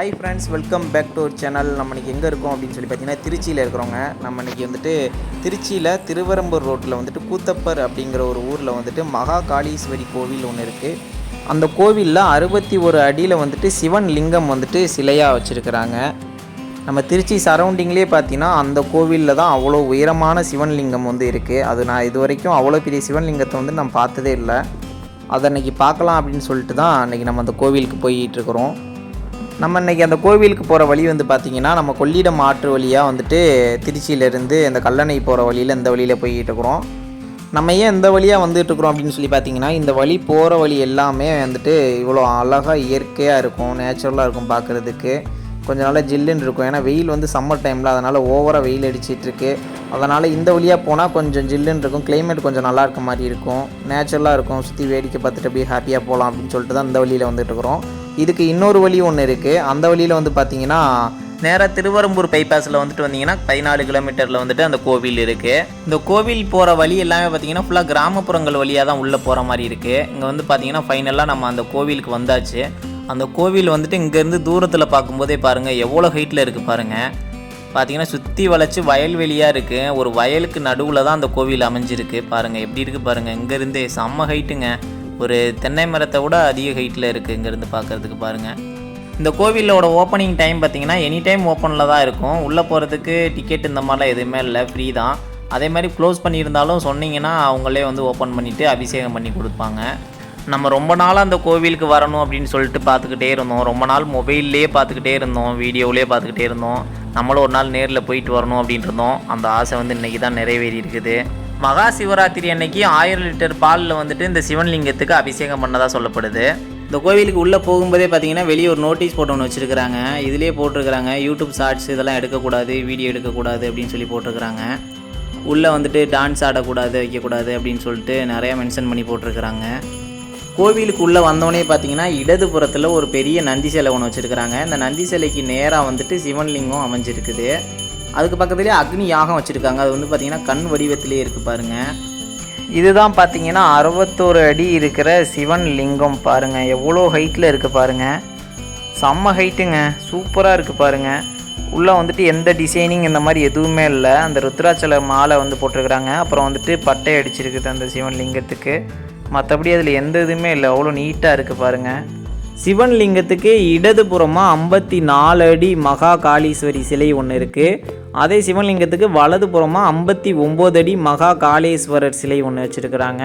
Hi friends welcome back to channel நம்ம இன்றைக்கி எங்கே இருக்கோம் அப்படின்னு சொல்லி பார்த்தீங்கன்னா திருச்சியில் இருக்கிறவங்க நம்ம இன்றைக்கி வந்துட்டு திருச்சியில் திருவரம்பூர் ரோட்டில் வந்துட்டு கூத்தப்பர் அப்படிங்கிற ஒரு ஊரில் வந்துட்டு மகா காளீஸ்வரி கோவில் ஒன்று இருக்குது அந்த கோவிலில் அறுபத்தி ஒரு அடியில் வந்துட்டு சிவன் லிங்கம் வந்துட்டு சிலையாக வச்சுருக்கிறாங்க. நம்ம திருச்சி சரௌண்டிங்லேயே பார்த்தீங்கன்னா அந்த கோவிலில் தான் அவ்வளோ உயரமான சிவன் லிங்கம் வந்து இருக்குது அது நான் இது வரைக்கும் அவ்வளோ பெரிய சிவன் லிங்கத்தை வந்து நான் பார்த்ததே இல்லை. அதை அன்றைக்கி பார்க்கலாம் அப்படின்னு சொல்லிட்டு தான் அன்றைக்கி நம்ம அந்த கோவிலுக்கு போயிட்டுருக்குறோம் இருக்கிறோம். நம்ம இன்றைக்கி அந்த கோவிலுக்கு போகிற வழி வந்து பார்த்திங்கன்னா நம்ம கொள்ளிடம் ஆற்று வழியாக வந்துட்டு திருச்சியிலேருந்து இந்த கல்லணை போகிற வழியில் இந்த வழியில் போய்கிட்டு இருக்கிறோம். நம்ம ஏன் இந்த வழியாக வந்துட்டு இருக்கிறோம் அப்படின்னு சொல்லி பார்த்தீங்கன்னா இந்த வழி போகிற வழி எல்லாமே வந்துட்டு இவ்வளோ அழகாக இயற்கையாக இருக்கும் நேச்சுரலாக இருக்கும் பார்க்குறதுக்கு கொஞ்சம் நாளாக ஜில்லுன்னு இருக்கும். ஏன்னா வெயில் வந்து சம்மர் டைமில் அதனால் ஓவராக வெயில் அடிச்சிட்ருக்கு அதனால் இந்த வழியாக போனால் கொஞ்சம் ஜில்லுன்னு இருக்கும். கிளைமேட் கொஞ்சம் நல்லா இருக்க மாதிரி இருக்கும். நேச்சுரலாக இருக்கும். சுற்றி வேடிக்கை பார்த்துட்டு அப்படியே ஹாப்பியாக போகலாம் அப்படின்னு சொல்லிட்டு தான் இந்த வழியில் வந்துட்டு இருக்கிறோம். இதுக்கு இன்னொரு வழி ஒன்று இருக்குது அந்த வழியில் வந்து பார்த்தீங்கன்னா நேராக திருவரம்பூர் பைபாஸில் வந்துட்டு வந்தீங்கன்னா பதினாலு கிலோமீட்டரில் வந்துட்டு அந்த கோவில் இருக்குது இந்த கோவில் போகிற வழி எல்லாமே பார்த்தீங்கன்னா ஃபுல்லாக கிராமப்புறங்கள் வழியாக தான் உள்ளே போகிற மாதிரி இருக்குது இங்கே வந்து பார்த்தீங்கன்னா ஃபைனலாக நம்ம அந்த கோவிலுக்கு வந்தாச்சு. அந்த கோவில் வந்துட்டு இங்கேருந்து தூரத்தில் பார்க்கும்போதே பாருங்கள் எவ்வளோ ஹைட்டில் இருக்குது பாருங்கள் பார்த்தீங்கன்னா சுற்றி வளைச்சி வயல்வெளியாக இருக்குது ஒரு வயலுக்கு நடுவில் தான் அந்த கோவில் அமைஞ்சிருக்கு பாருங்கள் எப்படி இருக்குது பாருங்கள் இங்கேருந்து செம்ம ஹைட்டுங்க ஒரு தென்னை மரத்தை விட அதிக ஹைட்டில் இருக்குது இங்கேருந்து பார்க்குறதுக்கு பாருங்கள் இந்த கோவிலோட ஓப்பனிங் டைம் பார்த்தீங்கன்னா எனி டைம் ஓப்பனில் தான் இருக்கும். உள்ளே போகிறதுக்கு டிக்கெட் இந்த மாதிரிலாம் எதுவுமே இல்லை ஃப்ரீ தான். அதே மாதிரி க்ளோஸ் பண்ணியிருந்தாலும் சொன்னீங்கன்னா அவங்களே வந்து ஓப்பன் பண்ணிவிட்டு அபிஷேகம் பண்ணி கொடுப்பாங்க. நம்ம ரொம்ப நாளாக அந்த கோவிலுக்கு வரணும் அப்படின்னு சொல்லிட்டு பார்த்துக்கிட்டே இருந்தோம். ரொம்ப நாள் மொபைல்லே பார்த்துக்கிட்டே இருந்தோம் வீடியோவிலே பார்த்துக்கிட்டே இருந்தோம். நம்மளும் ஒரு நாள் நேரில் போயிட்டு வரணும் அப்படின்ட்டு இருந்தோம். அந்த ஆசை வந்து இன்றைக்கி தான் நிறைவேறி இருக்குது மகா சிவராத்திரி அன்னைக்கு ஆயிரம் லிட்டர் பாலில் வந்துட்டு இந்த சிவன்லிங்கத்துக்கு அபிஷேகம் பண்ணதாக சொல்லப்படுது. இந்த கோவிலுக்கு உள்ளே போகும்போதே பார்த்தீங்கன்னா வெளியே ஒரு நோட்டீஸ் போட்டு ஒன்று வச்சுருக்கிறாங்க. இதிலே போட்டிருக்கிறாங்க. யூடியூப் ஷார்ட்ஸ் இதெல்லாம் எடுக்கக்கூடாது வீடியோ எடுக்கக்கூடாது அப்படின்னு சொல்லி போட்டிருக்கிறாங்க. உள்ளே வந்துட்டு டான்ஸ் ஆடக்கூடாது வைக்கக்கூடாது அப்படின்னு சொல்லிட்டு நிறையா மென்ஷன் பண்ணி போட்டிருக்கிறாங்க. கோவிலுக்கு உள்ளே வந்தோடனே பார்த்தீங்கன்னா இடதுபுறத்தில் ஒரு பெரிய நந்தி சிலை ஒன்று வச்சுருக்கிறாங்க. இந்த நந்தி சிலைக்கு நேராக வந்துட்டு சிவன்லிங்கம் அமைஞ்சிருக்குது. அதுக்கு பக்கத்துலேயே அக்னி யாகம் வச்சுருக்காங்க. அது வந்து பார்த்திங்கன்னா கண் வடிவத்திலே இருக்குது பாருங்கள் இதுதான் பார்த்தீங்கன்னா அறுபத்தோரு அடி இருக்கிற சிவன் லிங்கம் பாருங்கள் எவ்வளோ ஹைட்டில் இருக்குது பாருங்கள் செம்ம ஹைட்டுங்க சூப்பராக இருக்குது பாருங்கள் உள்ளே வந்துட்டு எந்த டிசைனிங் இந்த மாதிரி எதுவுமே இல்லை. அந்த ருத்ராச்சல மாலை வந்து போட்டிருக்கிறாங்க. அப்புறம் வந்துட்டு பட்டை அடிச்சிருக்குது அந்த சிவன் லிங்கத்துக்கு. மற்றபடி அதில் எந்த இதுவுமே இல்லை. அவ்வளோ நீட்டாக இருக்குது பாருங்கள் சிவன் லிங்கத்துக்கு இடதுபுறமாக ஐம்பத்தி நாலு அடி மகா காளீஸ்வரி சிலை ஒன்று இருக்குது அதே சிவலிங்கத்துக்கு வலது புறமாக ஐம்பத்தி ஒம்பது அடி மகா காளேஸ்வரர் சிலை ஒன்று வச்சுருக்குறாங்க.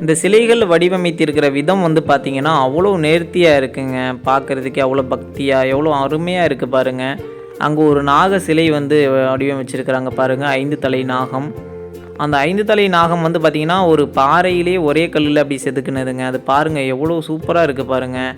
இந்த சிலைகள் வடிவமைத்திருக்கிற விதம் வந்து பார்த்திங்கன்னா அவ்வளோ நேர்த்தியாக இருக்குங்க. பார்க்குறதுக்கே அவ்வளோ பக்தியாக எவ்வளோ அருமையாக இருக்குது பாருங்கள் அங்கே ஒரு நாக சிலை வந்து வடிவமைச்சிருக்கிறாங்க பாருங்கள் ஐந்து தலை நாகம். அந்த ஐந்து தலை நாகம் வந்து பார்த்திங்கன்னா ஒரு பாறையிலே ஒரே கல்லில் அப்படி செதுக்குனதுங்க. அது பாருங்கள் எவ்வளோ சூப்பராக இருக்குது பாருங்கள்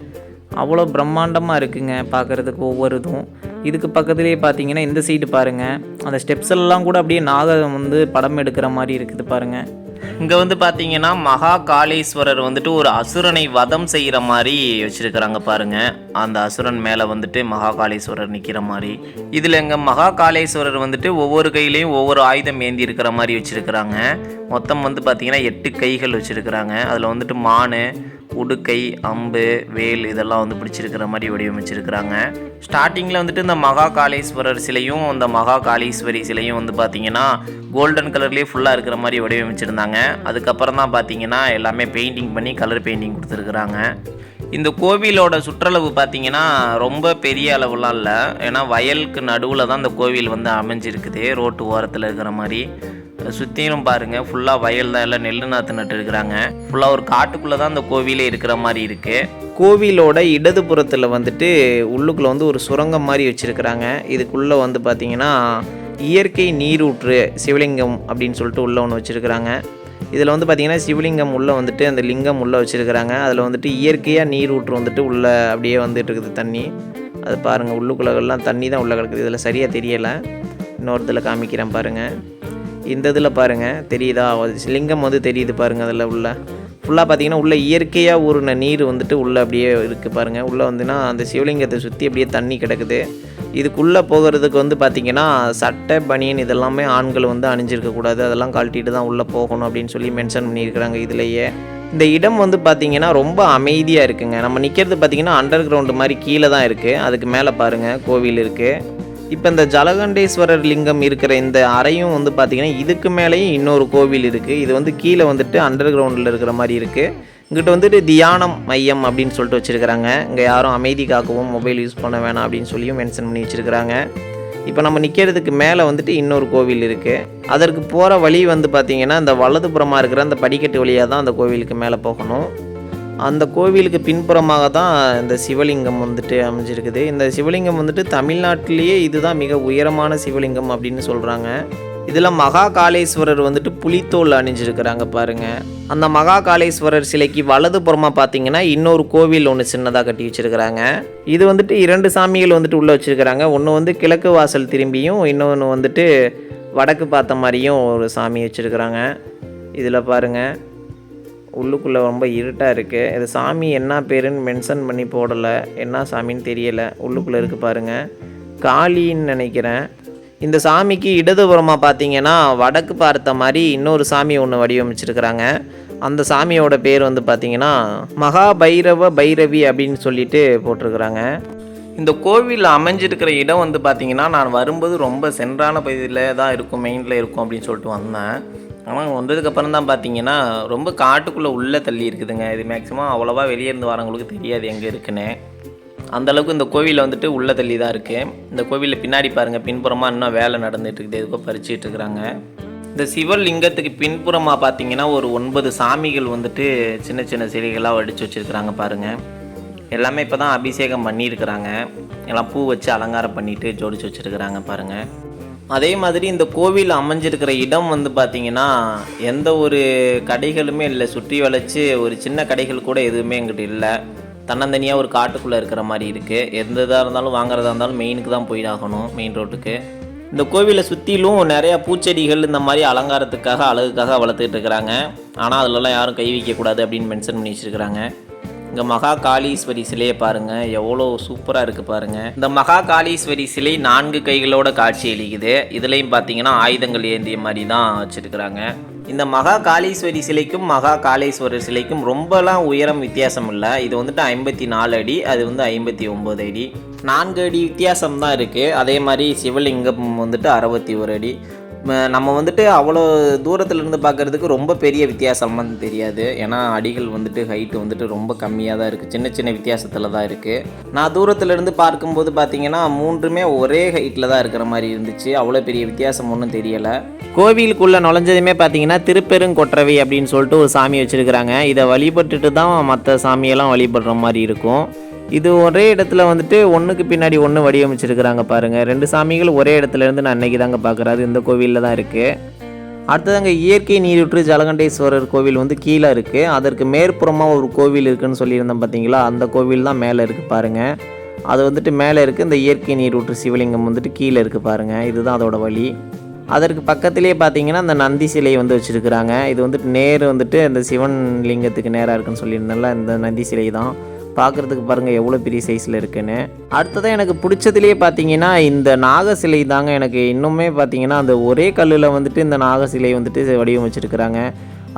அவ்வளோ பிரம்மாண்டமாக இருக்குங்க பார்க்குறதுக்கு ஒவ்வொரு இதுவும் இதுக்கு பக்கத்துலேயே பார்த்தீங்கன்னா இந்த சைடு பாருங்கள் அந்த ஸ்டெப்ஸ் எல்லாம் கூட அப்படியே நாகம் வந்து படம் எடுக்கிற மாதிரி இருக்குது பாருங்கள் இங்கே வந்து பார்த்தீங்கன்னா மகா காளீஸ்வரர் வந்துட்டு ஒரு அசுரனை வதம் செய்கிற மாதிரி வச்சுருக்கிறாங்க பாருங்க. அந்த அசுரன் மேலே வந்துட்டு மகா காளீஸ்வரர் நிற்கிற மாதிரி. இதில் எங்கள் மகா காளேஸ்வரர் வந்துட்டு ஒவ்வொரு கையிலையும் ஒவ்வொரு ஆயுதம் ஏந்தி இருக்கிற மாதிரி வச்சுருக்கிறாங்க. மொத்தம் வந்து பார்த்தீங்கன்னா எட்டு கைகள் வச்சுருக்கிறாங்க. அதில் வந்துட்டு மானு உடுக்கை அம்பு வேல் இதெல்லாம் வந்து பிடிச்சிருக்கிற மாதிரி வடிவமைச்சிருக்கிறாங்க. ஸ்டார்டிங்கில் வந்துட்டு இந்த மகா காளீஸ்வரர் சிலையும் இந்த மகா காளீஸ்வரி சிலையும் வந்து பார்த்தீங்கன்னா கோல்டன் கலர்லேயே ஃபுல்லாக இருக்கிற மாதிரி வடிவமைச்சிருந்தாங்க. அதுக்கப்புறம் தான் பார்த்தீங்கன்னா எல்லாமே பெயிண்டிங் பண்ணி கலர் பெயிண்டிங் கொடுத்துருக்குறாங்க. இந்த கோவிலோட சுற்றளவு பார்த்தீங்கன்னா ரொம்ப பெரிய அளவுலாம் இல்லை. ஏன்னா வயலுக்கு நடுவில் தான் இந்த கோவில் வந்து அமைஞ்சிருக்குது. ரோட்டு ஓரத்தில் இருக்கிற மாதிரி. சுற்றிலும் பாருங்கள் ஃபுல்லாக வயல் தான். எல்லாம் நெல் நாற்று நட்டு இருக்கிறாங்க. ஃபுல்லாக ஒரு காட்டுக்குள்ளே தான் அந்த கோவிலே இருக்கிற மாதிரி இருக்குது கோவிலோட இடதுபுறத்தில் வந்துட்டு உள்ளுக்குள்ளே வந்து ஒரு சுரங்கம் மாதிரி வச்சுருக்கிறாங்க. இதுக்குள்ளே வந்து பார்த்திங்கன்னா இயற்கை நீரூற்று சிவலிங்கம் அப்படின்னு சொல்லிட்டு உள்ளே ஒன்று வச்சுருக்கிறாங்க. இதில் வந்து பார்த்திங்கன்னா சிவலிங்கம் உள்ளே வந்துட்டு அந்த லிங்கம் உள்ளே வச்சுருக்கிறாங்க. அதில் வந்துட்டு இயற்கையாக நீர் ஊற்று வந்துட்டு உள்ளே அப்படியே வந்துட்டு இருக்குது தண்ணி. அது பாருங்கள் உள்ளுக்குள்ளெல்லாம் தண்ணி தான் உள்ளே கிடக்குது. இதில் சரியாக தெரியலை. இன்னொரு இதில் காமிக்கிறேன் பாருங்கள் இந்த இதில் பாருங்கள் தெரியுதா? லிங்கம் வந்து தெரியுது பாருங்கள் அதில் உள்ள. ஃபுல்லாக பார்த்தீங்கன்னா உள்ளே இயற்கையாக ஊறின நீர் வந்துட்டு உள்ளே அப்படியே இருக்குது பாருங்கள் உள்ளே வந்துன்னா அந்த சிவலிங்கத்தை சுற்றி அப்படியே தண்ணி கிடக்குது. இதுக்குள்ளே போகிறதுக்கு வந்து பார்த்திங்கன்னா சட்டை பனியன் இதெல்லாமே ஆண்கள் வந்து அணிஞ்சிருக்கக்கூடாது அதெல்லாம் கழட்டிட்டு தான் உள்ளே போகணும் அப்படின்னு சொல்லி மென்ஷன் பண்ணியிருக்கிறாங்க இதுலேயே. இந்த இடம் வந்து பார்த்திங்கன்னா ரொம்ப அமைதியாக இருக்குங்க. நம்ம நிற்கிறது பார்த்திங்கன்னா அண்டர் கிரவுண்டு மாதிரி கீழே தான் இருக்குது அதுக்கு மேலே பாருங்கள் கோவில் இருக்குது இப்போ இந்த ஜலகண்டேஸ்வரர் லிங்கம் இருக்கிற இந்த அறையும் வந்து பார்த்திங்கன்னா இதுக்கு மேலேயும் இன்னொரு கோவில் இருக்குது இது வந்து கீழே வந்துட்டு அண்டர் கிரவுண்டில் இருக்கிற மாதிரி இருக்குது இங்கிட்ட வந்துட்டு தியானம் மையம் அப்படின்னு சொல்லிட்டு வச்சுருக்கிறாங்க. இங்கே யாரும் அமைதி காக்கவும் மொபைல் யூஸ் பண்ண வேணாம் அப்படின்னு சொல்லியும் மென்ஷன் பண்ணி வச்சுருக்கிறாங்க. இப்போ நம்ம நிற்கிறதுக்கு மேலே வந்துட்டு இன்னொரு கோவில் இருக்குது அதற்கு போகிற வழி வந்து பார்த்திங்கன்னா இந்த வலதுபுறமாக இருக்கிற அந்த படிக்கட்டு வழியாக தான் அந்த கோவிலுக்கு மேலே போகணும். அந்த கோவிலுக்கு பின்புறமாக தான் இந்த சிவலிங்கம் வந்துட்டு அமைஞ்சிருக்குது. இந்த சிவலிங்கம் வந்துட்டு தமிழ்நாட்டிலேயே இதுதான் மிக உயரமான சிவலிங்கம் அப்படின்னு சொல்கிறாங்க இதில் மகா காளேஸ்வரர் வந்துட்டு புலித்தோல் அணிஞ்சிருக்கிறாங்க பாருங்கள் அந்த மகா காளேஸ்வரர் சிலைக்கு வலதுபுறமாக பார்த்தீங்கன்னா இன்னொரு கோவில் ஒன்று சின்னதாக கட்டி வச்சிருக்கிறாங்க. இது வந்துட்டு இரண்டு சாமிகள் வந்துட்டு உள்ளே வச்சிருக்கிறாங்க. ஒன்று வந்து கிழக்கு வாசல் திரும்பியும் இன்னொன்று வந்துட்டு வடக்கு பார்த்த மாதிரியும் ஒரு சாமி வச்சுருக்கிறாங்க. இதில் பாருங்கள் உள்ளுக்குள்ளே ரொம்ப இருட்டாக இருக்குது இது சாமி என்ன பேருன்னு மென்ஷன் பண்ணி போடலை. என்ன சாமின்னு தெரியலை. உள்ளுக்குள்ளே இருக்குது பாருங்கள் காளின்னு நினைக்கிறேன். இந்த சாமிக்கு இடதுபுறமாக பார்த்தீங்கன்னா வடக்கு பார்த்த மாதிரி இன்னொரு சாமி ஒன்று வடிவமைச்சிருக்கிறாங்க. அந்த சாமியோட பேர் வந்து பார்த்தீங்கன்னா மகா பைரவ பைரவி அப்படின்னு சொல்லிட்டு போட்டிருக்கிறாங்க. இந்த கோவில் அமைஞ்சிருக்கிற இடம் வந்து பார்த்திங்கன்னா நான் வரும்போது ரொம்ப சென்றான பகுதியில் தான் இருக்கும் மெயினில் இருக்கும் அப்படின்னு சொல்லிட்டு வந்தேன். ஆனால் வந்ததுக்கப்புறம் தான் பார்த்தீங்கன்னா ரொம்ப காட்டுக்குள்ளே உள்ளே தள்ளி இருக்குதுங்க. இது மேக்ஸிமம் அவ்வளோவா வெளியே இருந்து வரவங்களுக்கு தெரியாது எங்கே இருக்குன்னு. அந்தளவுக்கு இந்த கோவிலில் வந்துட்டு உள்ளே தள்ளி தான் இருக்குது இந்த கோவிலில் பின்னாடி பாருங்கள் பின்புறமாக இன்னும் வேலை நடந்துகிட்ருக்குது எதுக்கோ பறிச்சுட்டு இருக்கிறாங்க. இந்த சிவலிங்கத்துக்கு பின்புறமாக பார்த்தீங்கன்னா ஒரு ஒன்பது சாமிகள் வந்துட்டு சின்ன சின்ன சிலைகளாக வடித்து வச்சுருக்குறாங்க பாருங்கள் எல்லாமே இப்போ தான் அபிஷேகம் பண்ணியிருக்கிறாங்க. எல்லாம் பூ வச்சு அலங்காரம் பண்ணிவிட்டு ஜோடிச்சு வச்சுருக்கிறாங்க பாருங்கள் அதே மாதிரி இந்த கோவில் அமைஞ்சிருக்கிற இடம் வந்து பார்த்திங்கன்னா எந்த ஒரு கடைகளுமே இல்லை. சுற்றி வளைச்சி ஒரு சின்ன கடைகள் கூட எதுவுமே எங்கிட்ட இல்லை. தன்னந்தனியாக ஒரு காட்டுக்குள்ளே இருக்கிற மாதிரி இருக்குது எந்த இதாக இருந்தாலும் வாங்குறதா இருந்தாலும் மெயினுக்கு தான் போயிடாகணும் மெயின் ரோட்டுக்கு இந்த கோவிலை சுற்றிலும் நிறையா பூச்செடிகள் இந்த மாதிரி அலங்காரத்துக்காக அழகுக்காக வளர்த்துக்கிட்டு இருக்கிறாங்க. ஆனால் அதிலலாம் யாரும் கை வைக்கக்கூடாது அப்படின்னு மென்ஷன் பண்ணி வச்சுருக்கிறாங்க. இங்கே மகா காளீஸ்வரி சிலையை பாருங்கள் எவ்வளோ சூப்பராக இருக்குது பாருங்கள் இந்த மகா காளீஸ்வரி சிலை நான்கு கைகளோட காட்சி அளிக்குது. இதுலேயும் பார்த்தீங்கன்னா ஆயுதங்கள் ஏந்திய மாதிரி தான் வச்சுருக்கிறாங்க. இந்த மகா காளீஸ்வரி சிலைக்கும் மகா காளேஸ்வரர் சிலைக்கும் ரொம்பலாம் உயரம் வித்தியாசம் இல்லை இது வந்துட்டு ஐம்பத்தி நாலு அடி அது வந்து ஐம்பத்தி ஒம்பது அடி. நான்கு அடி வித்தியாசம் தான் இருக்குது அதே மாதிரி சிவலிங்கம் வந்துட்டு அறுபத்தி ஒரு அடி. நம்ம வந்துட்டு அவ்வளோ தூரத்துலேருந்து இருந்து பார்க்கறதுக்கு ரொம்ப பெரிய வித்தியாசமாக தெரியாது. ஏன்னா அடிகள் வந்துட்டு ஹைட்டு வந்துட்டு ரொம்ப கம்மியாக தான் இருக்குது சின்ன சின்ன வித்தியாசத்தில் தான் இருக்குது நான் தூரத்துலேருந்து பார்க்கும்போது பார்த்தீங்கன்னா மூன்றுமே ஒரே ஹைட்டில் தான் இருக்கிற மாதிரி இருந்துச்சு. அவ்வளோ பெரிய வித்தியாசம் ஒன்றும் தெரியலை. கோவிலுக்குள்ளே நுழைஞ்சதுமே பார்த்தீங்கன்னா திருப்பெருங்கொற்றவை அப்படின்னு சொல்லிட்டு ஒரு சாமி வச்சுருக்கிறாங்க. இதை வழிபட்டுட்டு தான் மற்ற சாமியெல்லாம் வழிபடுற மாதிரி இருக்கும். இது ஒரே இடத்துல வந்துட்டு ஒன்றுக்கு பின்னாடி ஒன்று வடிவமைச்சிருக்கிறாங்க பாருங்கள் ரெண்டு சாமிகள் ஒரே இடத்துல இருந்து நான் அன்னைக்கு தாங்க பார்க்குறாரு இந்த கோவிலில் தான் இருக்குது அடுத்ததாங்க இயற்கை நீரூற்று ஜலகண்டேஸ்வரர் கோவில் வந்து கீழே இருக்குது அதற்கு மேற்புறமாக ஒரு கோவில் இருக்குதுன்னு சொல்லியிருந்தேன் பார்த்தீங்களா அந்த கோவில் தான் மேலே இருக்குது பாருங்கள் அது வந்துட்டு மேலே இருக்குது இந்த இயற்கை நீரூற்று சிவலிங்கம் வந்துட்டு கீழே இருக்குது பாருங்கள் இதுதான் அதோட வழி. அதற்கு பக்கத்துலேயே பார்த்தீங்கன்னா அந்த நந்தி சிலையை வந்து வச்சுருக்குறாங்க. இது வந்துட்டு நேர் வந்துட்டு அந்த சிவன் லிங்கத்துக்கு நேராக இருக்குன்னு சொல்லியிருந்தேன்ல இந்த நந்தி சிலை தான். பார்க்குறதுக்கு பாருங்கள் எவ்வளோ பெரிய சைஸில் இருக்குன்னு. அடுத்ததான் எனக்கு பிடிச்சதுலேயே பார்த்தீங்கன்னா இந்த நாக சிலை தாங்க எனக்கு இன்னுமே பார்த்தீங்கன்னா அந்த ஒரே கல்லில் வந்துட்டு இந்த நாக சிலை வந்துட்டு வடிவமைச்சிருக்கிறாங்க.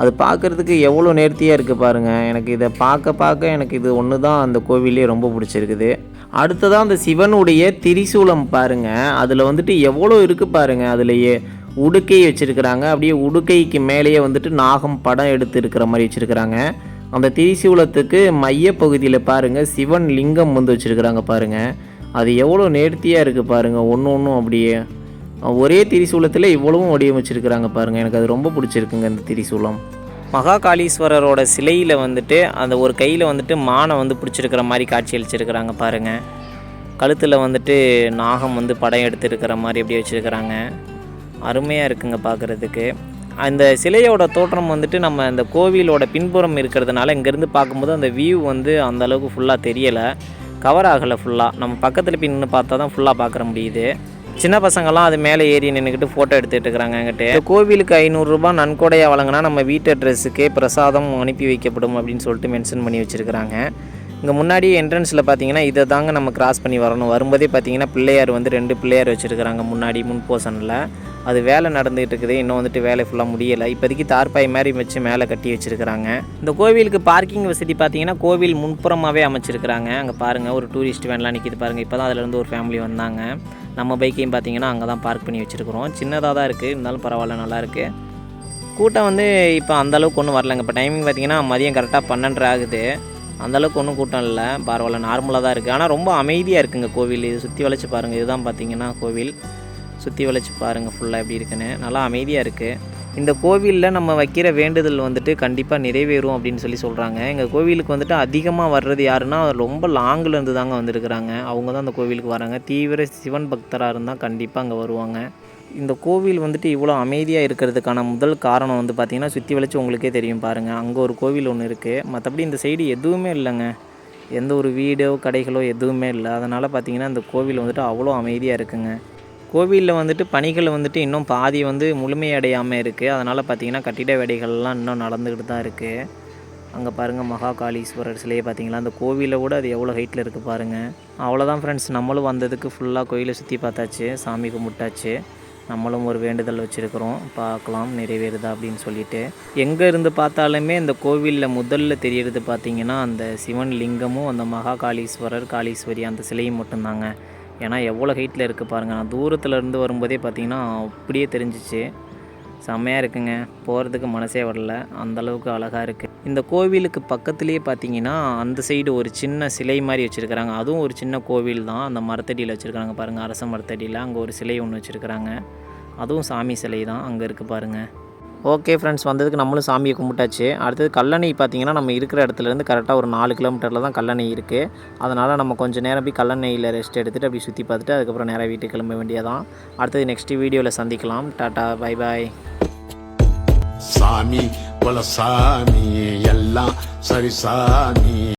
அது பார்க்குறதுக்கு எவ்வளோ நேர்த்தியாக இருக்குது பாருங்கள் எனக்கு இதை பார்க்க பார்க்க எனக்கு இது ஒன்று தான் அந்த கோவிலே ரொம்ப பிடிச்சிருக்குது. அடுத்ததாக அந்த சிவனுடைய திரிசூலம் பாருங்கள் அதில் வந்துட்டு எவ்வளோ இருக்குது பாருங்கள் அதுலேயே உடுக்கை வச்சுருக்கிறாங்க. அப்படியே உடுக்கைக்கு மேலேயே வந்துட்டு நாகம் படம் எடுத்து இருக்கிற மாதிரி வச்சுருக்கிறாங்க. அந்த திரிசூலத்துக்கு மையப்பகுதியில் பாருங்கள் சிவன் லிங்கம் வந்து வச்சுருக்குறாங்க பாருங்கள் அது எவ்வளோ நேர்த்தியாக இருக்குது பாருங்கள் ஒன்று ஒன்றும் அப்படியே. ஒரே திரிசூலத்தில் இவ்வளவும் வடிவமைச்சிருக்கிறாங்க பாருங்கள் எனக்கு அது ரொம்ப பிடிச்சிருக்குங்க இந்த திரிசூலம். மகா காளீஸ்வரரோட சிலையில் வந்துட்டு அந்த ஒரு கையில் வந்துட்டு மானை வந்து பிடிச்சிருக்கிற மாதிரி காட்சி அளிச்சிருக்கிறாங்க பாருங்கள் கழுத்தில் வந்துட்டு நாகம் வந்து படம் எடுத்துருக்கிற மாதிரி அப்படி வச்சுருக்கிறாங்க. அருமையாக இருக்குங்க பார்க்குறதுக்கு அந்த சிலையோட தோற்றம் வந்துட்டு நம்ம அந்த கோவிலோட பின்புறம் இருக்கிறதுனால இங்கேருந்து பார்க்கும்போது அந்த வியூ வந்து அந்த அளவுக்கு ஃபுல்லாக தெரியலை. கவர் ஆகலை ஃபுல்லாக நம்ம பக்கத்தில் போய் நின்று பார்த்தா தான் ஃபுல்லாக பார்க்குற முடியுது. சின்ன பசங்கள்லாம் அது மேலே ஏறி நின்றுக்கிட்டு ஃபோட்டோ எடுத்துகிட்டு இருக்கிறாங்க என்கிட்ட. கோவிலுக்கு ஐநூறுரூபா நன்கொடையாக வழங்கினா நம்ம வீட்டு அட்ரஸுக்கே பிரசாதம் அனுப்பி வைக்கப்படும் அப்படின்னு சொல்லிட்டு மென்ஷன் பண்ணி வச்சுருக்கிறாங்க. இங்கே முன்னாடி என்ட்ரன்ஸில் பார்த்தீங்கன்னா இதை தாங்க நம்ம கிராஸ் பண்ணி வரணும். வரும்போதே பார்த்தீங்கன்னா பிள்ளையார் வந்து ரெண்டு பிள்ளையார் வச்சுருக்கிறாங்க முன்னாடி முன் போர்ஷனில் அது வேலை நடந்துகிட்டு இருக்குது. இன்னும் வந்துட்டு வேலை ஃபுல்லாக முடியலை. இப்போதைக்கு தார்பாய் மாதிரி வச்சு மேலே கட்டி வச்சுருக்கிறாங்க. இந்த கோவிலுக்கு பார்க்கிங் வசதி பார்த்தீங்கன்னா கோவில் முன்புறமாகவே அமைச்சிருக்கிறாங்க. அங்கே பாருங்கள் ஒரு டூரிஸ்ட் வேன்லாம் நிற்கிது பாருங்கள் இப்போ தான் அதுலேருந்து ஒரு ஃபேமிலி வந்தாங்க. நம்ம பைக்கையும் பார்த்தீங்கன்னா அங்கே தான் பார்க் பண்ணி வச்சுருக்குறோம். சின்னதாக தான் இருக்குது இருந்தாலும் பரவாயில்ல நல்லாயிருக்கு கூட்டம் வந்து இப்போ அந்த அளவுக்கு ஒன்றும் வரலங்க. இப்போ டைமிங் பார்த்தீங்கன்னா மதியம் கரெக்டாக பன்னெண்டரை ஆகுது. அந்தளவுக்கு ஒன்றும் கூட்டம் இல்லை. பரவாயில்ல நார்மலாக தான் இருக்குது ஆனால் ரொம்ப அமைதியாக இருக்குங்க கோவில். இது சுற்றி வளைச்சி பாருங்கள் இதுதான் பார்த்திங்கன்னா கோவில். சுற்றி வளைச்சி பாருங்கள் ஃபுல்லாக எப்படி இருக்குன்னு. நல்லா அமைதியாக இருக்குது இந்த கோவிலில் நம்ம வைக்கிற வேண்டுதல் வந்துட்டு கண்டிப்பாக நிறைவேறும் அப்படின்னு சொல்லி சொல்கிறாங்க எங்கள் கோவிலுக்கு வந்துட்டு அதிகமாக வர்றது யாருன்னா ரொம்ப லாங்கிலேருந்து தாங்க வந்திருக்கிறாங்க. அவங்க தான் அந்த கோவிலுக்கு வராங்க. தீவிர சிவன் பக்தராக இருந்தால் கண்டிப்பாக அங்கே வருவாங்க. இந்த கோவில் வந்துட்டு இவ்வளோ அமைதியாக இருக்கிறதுக்கான முதல் காரணம் வந்து பார்த்திங்கன்னா சுற்றி வளைச்சி உங்களுக்கே தெரியும் பாருங்கள் அங்கே ஒரு கோவில் ஒன்று இருக்குது மற்றபடி இந்த சைடு எதுவுமே இல்லைங்க. எந்த ஒரு வீடோ கடைகளோ எதுவுமே இல்லை. அதனால் பார்த்திங்கன்னா இந்த கோவில் வந்துட்டு அவ்வளோ அமைதியாக இருக்குங்க. கோவிலில் வந்துட்டு பணிகள் வந்துட்டு இன்னும் பாதி வந்து முழுமையடையாமல் இருக்குது அதனால் பார்த்திங்கன்னா கட்டிட வேலைகள்லாம் இன்னும் நடந்துக்கிட்டு தான் இருக்குது அங்கே பாருங்கள் மகா காளீஸ்வரர் சிலையை பார்த்தீங்களா அந்த கோவிலை விட அது எவ்வளோ ஹைட்டில் இருக்குது பாருங்கள் அவ்வளோதான் ஃப்ரெண்ட்ஸ் நம்மளும் வந்ததுக்கு ஃபுல்லாக கோயிலை சுற்றி பார்த்தாச்சு. சாமி கும்பிட்டாச்சு. நம்மளும் ஒரு வேண்டுதல் வச்சுருக்கிறோம். பார்க்கலாம் நிறைவேறுதா அப்படின்னு சொல்லிட்டு. எங்கே இருந்து பார்த்தாலுமே இந்த கோவிலில் முதல்ல தெரியறது பார்த்தீங்கன்னா அந்த சிவன் லிங்கமும் அந்த மகா காளீஸ்வரர் காளீஸ்வரி அந்த சிலையும் மட்டும்தாங்க. ஏன்னா எவ்வளோ ஹைட்டில் இருக்குது பாருங்கள் நான் தூரத்தில் இருந்து வரும்போதே பார்த்தீங்கன்னா அப்படியே தெரிஞ்சிச்சு. செம்மையாக இருக்குங்க. போகிறதுக்கு மனசே வரல. அந்த அளவுக்கு அழகாக இருக்குது இந்த கோவிலுக்கு பக்கத்துலேயே பார்த்தீங்கன்னா அந்த சைடு ஒரு சின்ன சிலை மாதிரி வச்சுருக்கிறாங்க. அதுவும் ஒரு சின்ன கோவில் தான். அந்த மரத்தடியில் வச்சுருக்காங்க பாருங்கள் அரச மரத்தடியில் அங்கே ஒரு சிலை ஒன்று வச்சுருக்கிறாங்க. அதுவும் சாமி சிலை தான் அங்கே இருக்குது பாருங்கள் ஓகே ஃப்ரெண்ட்ஸ் வந்ததுக்கு நம்மளும் சாமியை கும்பிட்டாச்சு. அடுத்தது கல்லணை பார்த்தீங்கன்னா நம்ம இருக்கிற இடத்துலேருந்து கரெக்டாக ஒரு நாலு கிலோமீட்டரில் தான் கல்லணை இருக்குது அதனால் நம்ம கொஞ்சம் நேரம் போய் கல்லணையில் ரெஸ்ட் எடுத்துகிட்டு அப்படி சுற்றி பார்த்துட்டு அதுக்கப்புறம் நேராக வீட்டுக்கு கிளம்ப வேண்டியதான் அடுத்தது நெக்ஸ்ட் வீடியோவில் சந்திக்கலாம். டாட்டா பை பாய் சாமி குல சாமி எல்லாம் சரி சாமி.